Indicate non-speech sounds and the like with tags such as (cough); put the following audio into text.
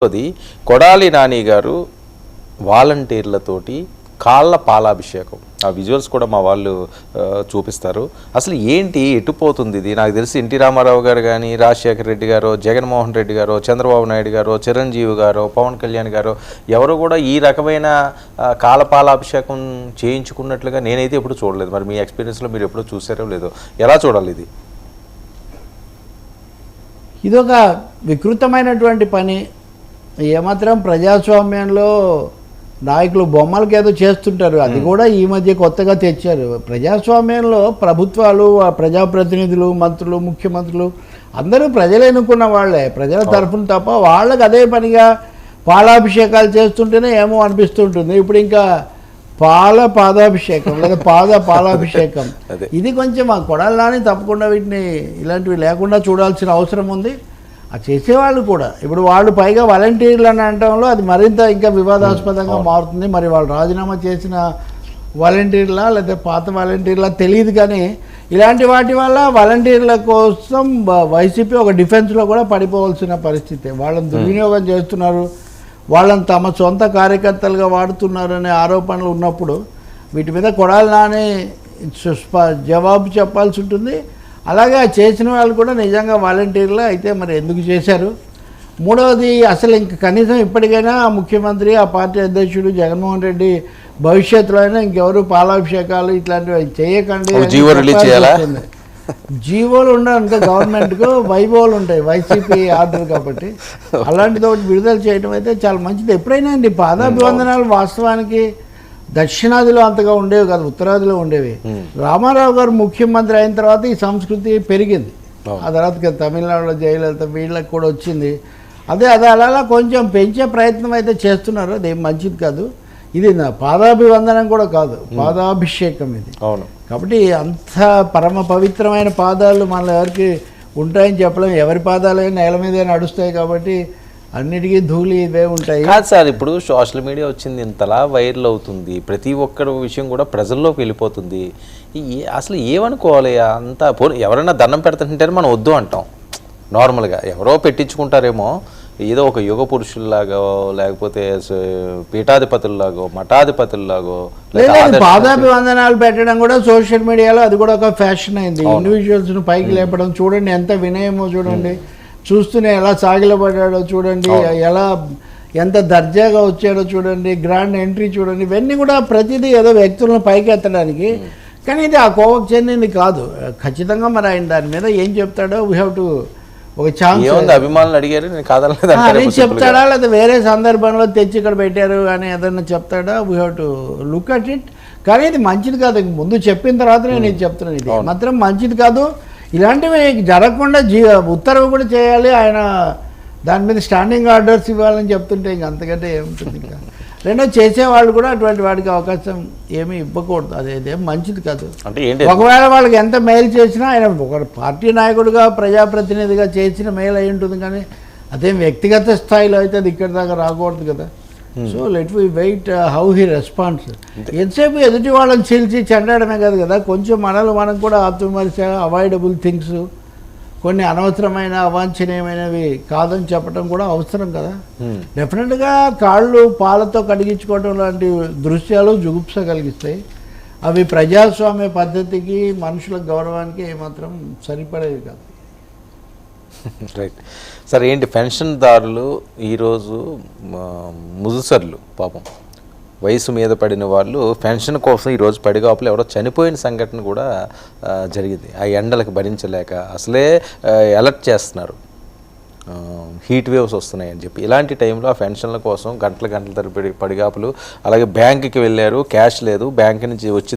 రెండోది కొడాలి నాని గారు వాలంటీర్లతోటి కాళ్ళ పాలాభిషేకం. ఆ విజువల్స్ కూడా మా వాళ్ళు చూపిస్తారు. అసలు ఏంటి ఎటుపోతుంది ఇది? నాకు తెలిసి ఎన్టీ రామారావు గారు కానీ రాజశేఖర రెడ్డి గారు జగన్మోహన్ రెడ్డి గారు చంద్రబాబు నాయుడు గారు చిరంజీవి గారు పవన్ కళ్యాణ్ గారు ఎవరు కూడా ఈ రకమైన కాలపాలాభిషేకం పాలాభిషేకం చేయించుకున్నట్లుగా నేనైతే ఎప్పుడు చూడలేదు. మరి మీ ఎక్స్పీరియన్స్లో మీరు ఎప్పుడూ చూసారో లేదో ఎలా చూడాలి ఇది? ఇదొక వికృతమైనటువంటి పని. ఏమాత్రం ప్రజాస్వామ్యంలో నాయకులు బొమ్మలకి ఏదో చేస్తుంటారు. అది కూడా ఈ మధ్య కొత్తగా తెచ్చారు. ప్రజాస్వామ్యంలో ప్రభుత్వాలు ప్రజాప్రతినిధులు మంత్రులు ముఖ్యమంత్రులు అందరూ ప్రజలు ఎన్నుకున్న వాళ్ళే. ప్రజల తరఫున తప్ప వాళ్ళకి అదే పనిగా పాలాభిషేకాలు చేస్తుంటేనే ఏమో అనిపిస్తుంటుంది. ఇప్పుడు ఇంకా పాల పాదాభిషేకం లేదా పాద పాలాభిషేకం. ఇది కొంచెం ఆ కొడాలని తప్పకుండా వీటిని ఇలాంటివి లేకుండా చూడాల్సిన అవసరం ఉంది. ఆ చేసేవాళ్ళు కూడా. ఇప్పుడు వాళ్ళు పైగా వాలంటీర్లు అని అనడంలో అది మరింత ఇంకా వివాదాస్పదంగా మారుతుంది. మరి వాళ్ళు రాజీనామా చేసిన వాలంటీర్లా లేదా పాత వాలంటీర్లా తెలియదు కానీ ఇలాంటి వాటి వల్ల వాలంటీర్ల కోసం వైసీపీ ఒక డిఫెన్స్లో కూడా పడిపోవాల్సిన పరిస్థితి. వాళ్ళని దుర్వినియోగం చేస్తున్నారు. వాళ్ళని తమ సొంత కార్యకర్తలుగా వాడుతున్నారు అనే ఆరోపణలు ఉన్నప్పుడు వీటి మీద కొడాలి నాని జవాబు చెప్పాల్సి ఉంటుంది. అలాగే ఆ చేసిన వాళ్ళు కూడా నిజంగా వాలంటీర్లు అయితే మరి ఎందుకు చేశారు? మూడవది అసలు ఇంక కనీసం ఇప్పటికైనా ఆ ముఖ్యమంత్రి ఆ పార్టీ అధ్యక్షుడు జగన్మోహన్ రెడ్డి భవిష్యత్తులో అయినా ఇంకెవరు పాలాభిషేకాలు ఇట్లాంటివి చేయకండి జీవో రిలీజ్ చేయాలా? జీవోలు ఉండవు ఇంకా గవర్నమెంట్కు వైభవాలు ఉంటాయి వైసీపీ ఆర్డర్ కాబట్టి. (laughs) అలాంటిది ఒకటి విడుదల చేయడం అయితే చాలా మంచిది. ఎప్పుడైనా అండి పాదాభివందనాలు వాస్తవానికి దక్షిణాదిలో అంతగా ఉండేవి కాదు ఉత్తరాదిలో ఉండేవి. రామారావు గారు ముఖ్యమంత్రి అయిన తర్వాత ఈ సంస్కృతి పెరిగింది. ఆ తర్వాత తమిళనాడులో జయలలిత వీళ్ళకి కూడా వచ్చింది. అదే అదే అలా కొంచెం పెంచే ప్రయత్నం అయితే చేస్తున్నారు. అదేం మంచిది కాదు. ఇది నా పాదాభివందనం కూడా కాదు. పాదాభిషేకం ఇది. కాబట్టి అంత పరమ పవిత్రమైన పాదాలు మన ఎవరికి ఉంటాయని చెప్పలేం ఎవరి పాదాలైనా నేల మీదే నడుస్తాయి కాబట్టి అన్నిటికీ ధూళి ఇవే ఉంటాయి. కాదు సార్ ఇప్పుడు సోషల్ మీడియా వచ్చింది ఇంతలా వైరల్ అవుతుంది. ప్రతి ఒక్కరి విషయం కూడా ప్రజల్లోకి వెళ్ళిపోతుంది. అసలు ఏమనుకోవాలి? అంత ఎవరైనా దండం పెడుతుంటే మనం వద్దు అంటాం. నార్మల్గా ఎవరో పెట్టించుకుంటారేమో ఏదో ఒక యుగ పురుషుల్లాగో లేకపోతే పీఠాధిపతుల్లాగో మఠాధిపతుల్లాగో పాదాభివందనాలు పెట్టడం కూడా సోషల్ మీడియాలో అది కూడా ఒక ఫ్యాషన్ అయింది. ఇండివిజువల్స్ పైకి లేపడం చూడండి ఎంత వినయమో చూడండి. చూస్తూనే ఎలా సాగిలపడ్డాడో చూడండి ఎలా ఎంత దర్జాగా వచ్చాడో చూడండి గ్రాండ్ ఎంట్రీ చూడండి ఇవన్నీ కూడా ప్రతిదీ ఏదో వ్యక్తులను పైకి ఎత్తడానికి కానీ ఇది ఆ కోవకు చెందింది కాదు. ఖచ్చితంగా మరి ఆయన దాని మీద ఏం చెప్తాడో వీ హ్యావ్ టు ఒక ఛాన్స్ అభిమానులు అడిగారు నేను చెప్తాడా లేదా వేరే సందర్భంలో తెచ్చి ఇక్కడ పెట్టారు అని ఏదైనా చెప్తాడా? We have to look at it కానీ ఇది మంచిది కాదు. ముందు చెప్పిన తర్వాత నేను చెప్తున్నాను ఇది. మాత్రం మంచిది కాదు. ఇలాంటివి జరగకుండా జీ ఉత్తర్వు కూడా చేయాలి. ఆయన దాని మీద స్టాండింగ్ ఆర్డర్స్ ఇవ్వాలని చెప్తుంటే ఇంక అంతకంటే ఏముంటుంది ఇంకా? రెండో చేసేవాళ్ళు కూడా అటువంటి వాడికి అవకాశం ఏమీ ఇవ్వకూడదు. అది ఇదేం మంచిది కాదు. ఒకవేళ వాళ్ళకి ఎంత మేలు చేసినా ఆయన ఒక పార్టీ నాయకుడిగా ప్రజాప్రతినిధిగా చేసిన మేలు అయి ఉంటుంది కానీ అదేం వ్యక్తిగత స్థాయిలో అయితే అది ఇక్కడ దాకా రాకూడదు కదా. So let we wait how he response ఎంతసేపు ఎదుటి వాళ్ళని చీల్చి చెండడమే కాదు కదా కొంచెం మనలో మనం కూడా ఆత్మవిమర్శ అవాయిడబుల్ థింగ్స్ కొన్ని అనవసరమైన అవాంఛనీయమైనవి కాదని చెప్పడం కూడా అవసరం కదా. Hmm. డెఫినెట్గా కాళ్ళు పాలతో కడిగించుకోవడం లాంటి దృశ్యాలు జుగుప్స కలిగిస్తాయి అవి ప్రజాస్వామ్య పద్ధతికి మనుషుల గౌరవానికి ఏమాత్రం సరిపడేవి కాదు. రైట్ సరే ఏంటి పెన్షన్దారులు ఈరోజు ముదుసర్లు పాపం. వయసు మీద పడిన వాళ్ళు పెన్షన్ కోసం ఈరోజు పడిగాపులు ఎవరో చనిపోయిన సంఘటన కూడా జరిగింది. ఆ ఎండలకు భరించలేక అసలే అలర్ట్ చేస్తున్నారు. హీట్ వేవ్స్ వస్తున్నాయని చెప్పి. ఇలాంటి టైంలో ఆ పెన్షన్ల కోసం గంటల గంటల తరబడి పడిగాపులు అలాగే బ్యాంకుకి వెళ్ళారు క్యాష్ లేదు బ్యాంక్ నుంచి వచ్చి